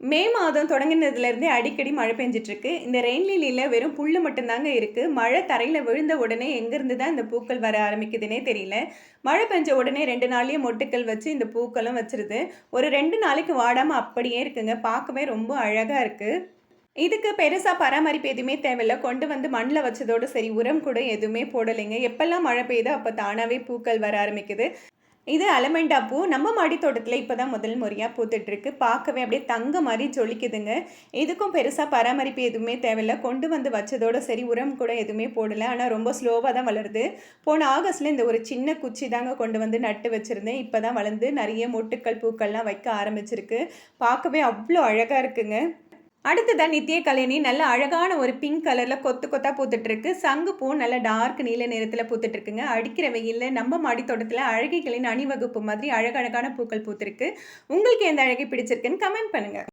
மே மாதம் தொடங்கினதுலேருந்தே அடிக்கடி மழை பெஞ்சிட்ருக்கு. இந்த ரெயின்லிலியில் வெறும் புல் மட்டும்தாங்க இருக்குது மழை தரையில் விழுந்த உடனே எங்கேருந்து தான் இந்த பூக்கள் வர ஆரம்பிக்குதுன்னே தெரியல. மழை பெஞ்ச உடனே ரெண்டு நாள்லேயே மொட்டுக்கள் வச்சு இந்த பூக்களும் வச்சிருது. ஒரு ரெண்டு நாளைக்கு வாடாமல் அப்படியே இருக்குங்க. பார்க்கவே ரொம்ப அழகாக இருக்குது இதுக்கு பெருசாக பராமரிப்பு எதுவுமே தேவையில்ல. கொண்டு வந்து மண்ணில் வச்சதோடு சரி உரம் கூட எதுவுமே போடலைங்க. எப்போல்லாம் மழை பெய்யுதோ அப்போ தானாகவே பூக்கள் வர ஆரம்பிக்குது. இது அலமெண்டா பூ. நம்ம மாடி தோட்டத்தில் இப்போ தான் முதல் முறையாக பூத்துட்ருக்கு. பார்க்கவே அப்படியே தங்க மாதிரி ஜொலிக்குதுங்க. இதுக்கும் பெருசாக பராமரிப்பு எதுவுமே தேவையில்ல. கொண்டு வந்து வச்சதோட சரி உரம் கூட எதுவுமே போடலை. ஆனால் ரொம்ப ஸ்லோவாக தான் வளருது. போன ஆகஸ்ட்டில் இந்த ஒரு சின்ன குச்சி தாங்க கொண்டு வந்து நட்டு வச்சுருந்தேன். இப்போ தான் வளர்ந்து நிறைய மொட்டுக்கள் பூக்கள்லாம் வைக்க ஆரம்பிச்சிருக்கு. பார்க்கவே அவ்வளோ அழகாக இருக்குங்க. அடுத்ததான் நித்திய கல்யாணி நல்ல அழகான ஒரு பிங்க் கலரில் கொத்து கொத்தாக பூத்துட்ருக்கு சங்கு பூ நல்ல டார்க் நீல நிறத்தில் பூத்துட்ருக்குங்க அடிக்கிற வெயிலில் நம்ம மாடி தோட்டத்தில் அழகிகளின் அணிவகுப்பு மாதிரி அழகழகான பூக்கள் பூத்துருக்கு. உங்களுக்கு எந்த அழகை பிடிச்சிருக்குன்னு கமெண்ட் பண்ணுங்கள்